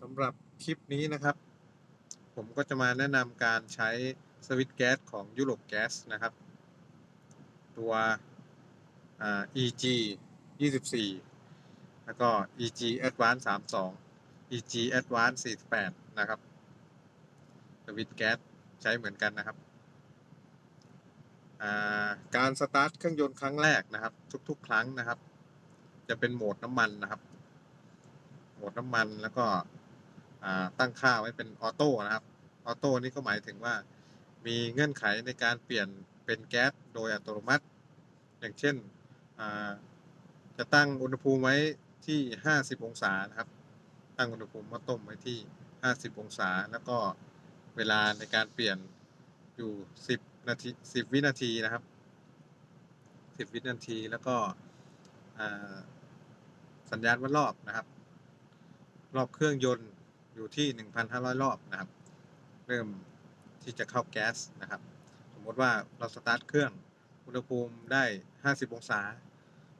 สำหรับคลิปนี้นะครับ ผมก็จะมาแนะนำการใช้สวิต์แก๊สของยุโรปแก๊สนะครับ ตัวอ่า EG 24 แล้วก็ EG Advance 32 EG Advance 48 นะครับ สวิต์แก๊สใช้เหมือนกันนะครับาการสตาร์ทเครื่องยนต์ครั้งแรกนะครับ ทุกๆ ครั้งนะครับ จะเป็นโหมดน้ำมันนะครับ โหมดน้ำมันแล้วก็ ตั้งค่าไว้เป็นออโต้นะครับออโต้นี่ก็หมายถึงว่ามีเงื่อนไขในการเปลี่ยนเป็นแก๊สโดยอัตโนมัติ อย่างเช่นจะตั้งอุณหภูมิไว้ที่ 50 องศานะครับ ตั้งอุณหภูมิหม้อต้มไว้ที่ 50 องศา แล้วก็เวลาในการเปลี่ยนอยู่ 10 นาที 10 วินาทีนะครับ 10 วินาที แล้วก็สัญญาณวัดรอบนะครับ รอบเครื่องยนต์ อยู่ที่ 1,500 รอบนะครับ เริ่มที่จะเข้าแก๊สนะครับ สมมติว่าเราสตาร์ทเครื่องอุณหภูมิได้ 50 องศา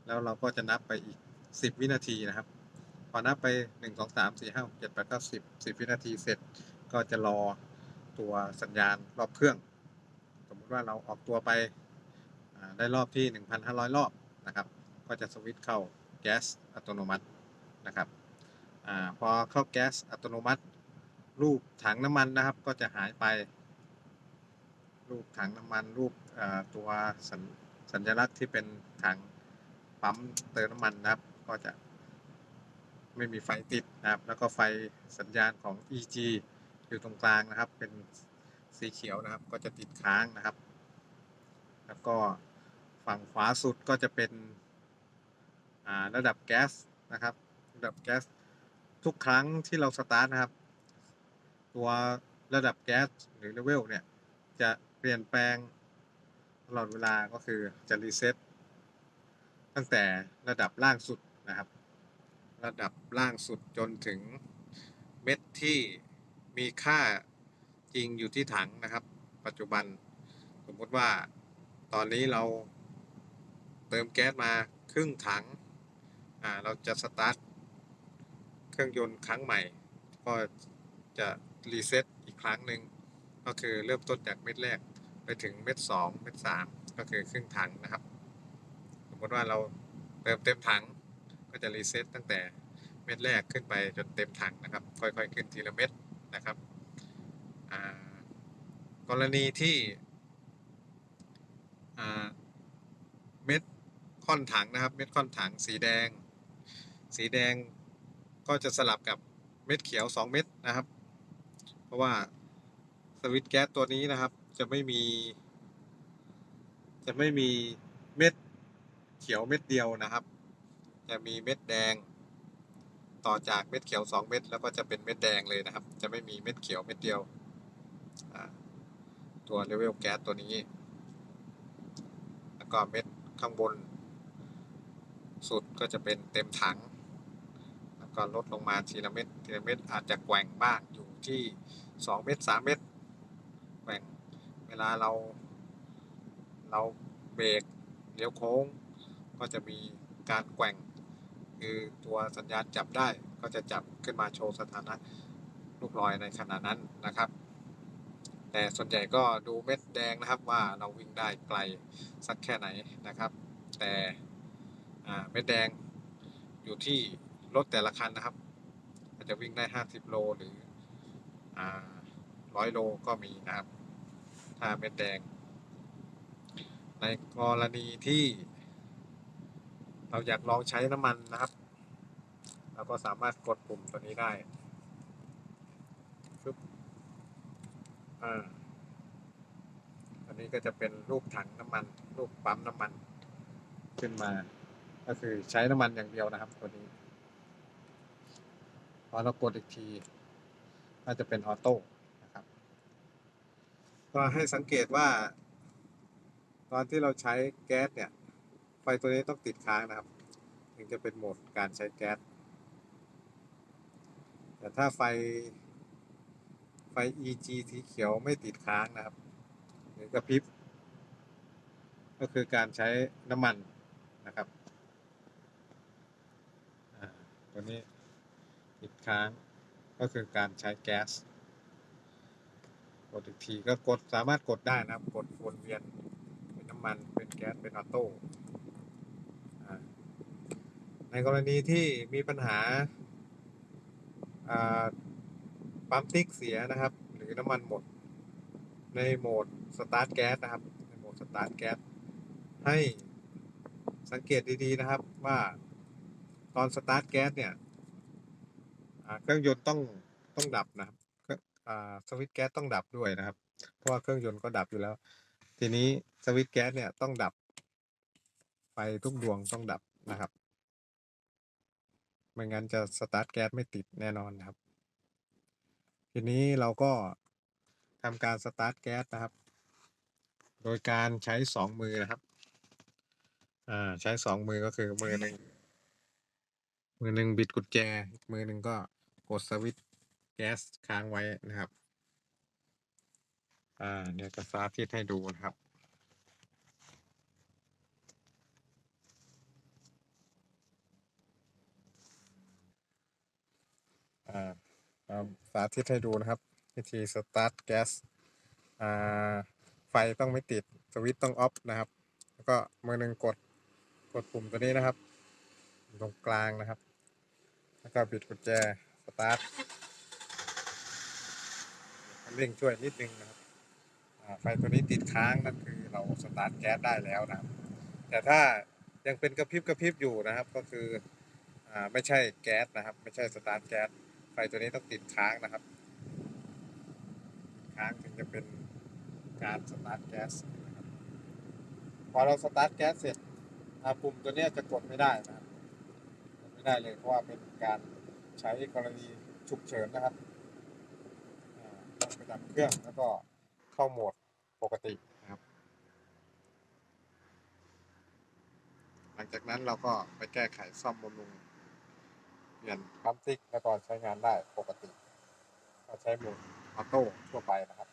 แล้วเราก็จะนับไปอีก 10 วินาทีนะครับ พอนับไป 1 2 3 4 5 6 7 8 9 10 10 วินาทีเสร็จ ก็จะรอตัวสัญญาณรอบเครื่อง สมมติว่าเราออกตัวไปได้รอบที่ 1,500 รอบนะครับ ก็จะสวิตช์เข้าแก๊สอัตโนมัตินะครับ อพอเข้าแก๊สอัตโนมัติ รูปถังน้ำมันนะครับ ก็จะหายไป รูปถังน้ำมันรูปตัวสัญสัญลักษณ์ที่เป็นถังปั๊มเติมน้ำมันนะครับ ก็จะไม่มีไฟติดนะครับ แล้วก็ไฟสัญญาณของ EG อยู่ตรงกลางนะครับ เป็นสีเขียวนะครับ ก็จะติดค้างนะครับ แล้วก็ฝั่งขวาสุดก็จะเป็นระดับแก๊สนะครับ ระดับแก๊ส ทุกครั้งที่เราสตาร์ทนะครับ ตัวระดับแก๊สหรือเลเวลเนี่ย จะเปลี่ยนแปลงตลอดเวลาก็คือจะรีเซ็ตตั้งแต่ระดับล่างสุดนะครับ ระดับล่างสุดจนถึงเม็ดที่มีค่าจริงอยู่ที่ถังนะครับ ปัจจุบันสมมติว่าตอนนี้เราเติมแก๊สมาครึ่งถัง อ่า เราจะสตาร์ท เครื่องยนต์ครั้งใหม่ ก็จะรีเซ็ตอีกครั้งหนึ่งก็คือเริ่มต้นจากเม็ดแรกไปถึงเม็ดสองเม็ดสามก็คือครึ่งถังนะครับ สมมติว่าเราเติมเต็มถังก็จะรีเซ็ตตั้งแต่เม็ดแรกขึ้นไปจนเต็มถังนะครับ ค่อยๆขึ้นทีละเม็ดนะครับกรณีที่เม็ดค่อนถังนะครับ เม็ดค่อนถังสีแดง สีแดง ก็จะสลับกับเม็ดเขียว 2 เม็ดนะครับ เพราะว่าสวิตช์แก๊สตัวนี้นะครับ จะไม่มี จะไม่มีเม็ดเขียวเม็ดเดียวนะครับ จะมีเม็ดแดง ต่อจากเม็ดเขียว 2 เม็ดแล้วก็จะเป็นเม็ดแดงเลยนะครับ จะไม่มีเม็ดเขียวเม็ดเดียวตัวเลเวลแก๊สตัวนี้ แล้วก็เม็ดข้างบน สุดก็จะเป็นเต็มถัง ก็ลดลงมาทีละเม็ดทีละเม็ดอาจจะแกว่งบ้างอยู่ที่ 2 เม็ด3เม็ดแกว่งเวลาเรา เราเบรกเลี้ยวโค้ง ก็จะมีการแกว่ง คือตัวสัญญาณจับได้ก็จะจับขึ้นมาโชว์สถานะลูกลอยในขณะนั้นนะครับ แต่ส่วนใหญ่ก็ดูเม็ดแดงนะครับว่าเราวิ่งได้ไกลสักแค่ไหนนะครับ แต่เม็ดแดงอยู่ที่ รถแต่ละคันนะครับ อาจจะวิ่งได้50โลหรือร้อยโลก็มีนะครับ ถ้าเม็ดแดง ในกรณีที่ เราอยากลองใช้น้ำมันนะครับ เราก็สามารถกดปุ่มตัวนี้ได้ปึ๊บอ่าอันนี้ก็จะเป็นรูปถังน้ำมัน รูปปั๊มน้ำมันขึ้นมา ก็คือใช้น้ำมันอย่างเดียวนะครับตัวนี้ พอเรากดอีกทีก็จะเป็นออโต้นะครับ ก็ให้สังเกตว่า ตอนที่เราใช้แก๊สเนี่ย ไฟตัวนี้ต้องติดค้างนะครับถึงจะเป็นโหมดการใช้แก๊ส แต่ถ้าไฟไฟ EG สีเขียวไม่ติดค้างนะครับหรือกระพริบ ก็คือการใช้น้ำมันนะครับอ่าตัวนี้ ติดค้างก็คือการใช้แก๊ส กดอีกทีก็กดสามารถกดได้นะครับ กดวนเวียนเป็นน้ำมันเป็นแก๊สเป็นออโต้ในกรณีที่มีปัญหาปั๊มติ๊กเสียนะครับ หรือน้ำมันหมด ในโหมดสตาร์ทแก๊สนะครับ ในโหมดสตาร์ทแก๊สให้สังเกตดีๆนะครับว่าตอนสตาร์ทแก๊สเนี่ย เครื่องยนต์ต้องต้องดับนะครับสวิตช์แก๊สต้องดับด้วยนะครับ เพราะว่าเครื่องยนต์ก็ดับอยู่แล้ว ทีนี้สวิตช์แก๊สเนี่ยต้องดับ ไฟทุกดวงต้องดับนะครับ ไม่งั้นจะสตาร์ทแก๊สไม่ติดแน่นอนนะครับ ทีนี้เราก็ทำการสตาร์ทแก๊สนะครับ โดยการใช้สองมือนะครับอ่าใช้สองมือก็คือมือหนึ่งมือหนึ่งบิดกุญแจอีกมือหนึ่งก็ กดสวิตช์แก๊สค้างไว้นะครับ อ่าเดี๋ยวจะสาธิตให้ดูนะครับอ่าสาธิตให้ดูนะครับวิธีสตาร์ทแก๊สอ่าไฟต้องไม่ติดสวิตช์ต้องออฟนะครับ แล้วก็มือหนึ่งกดกดปุ่มตัวนี้นะครับ ตรงกลางนะครับ แล้วก็บิดกุญแจ ตาร์ทเร่งช่วยนิดนึงนะครับไฟตัวนี้ติดค้างนั่นคือเราสตาร์ทแก๊สได้แล้วนะครับ แต่ถ้ายังเป็นกระพริบกระพริบอยู่นะครับ ก็คืออ่าไม่ใช่แก๊สนะครับ ไม่ใช่สตาร์ทแก๊สไฟตัวนี้ต้องติดค้างนะครับ ค้างถึงจะเป็นการสตาร์ทแก๊สนะครับพอเราสตาร์ทแก๊สเสร็จปุ่มตัวนี้จะกดไม่ได้นะครับกดไม่ได้เลยเพราะว่าเป็นการ ใช้กรณีฉุกเฉินนะครับไปดับเครื่องแล้วก็เข้าโหมดปกตินะครับ หลังจากนั้นเราก็ไปแก้ไขซ่อมบำรุงเปลี่ยนปั๊มติ๊กแล้วก็ใช้งานได้ปกติ ก็ใช้โหมดออโต้ทั่วไปนะครับ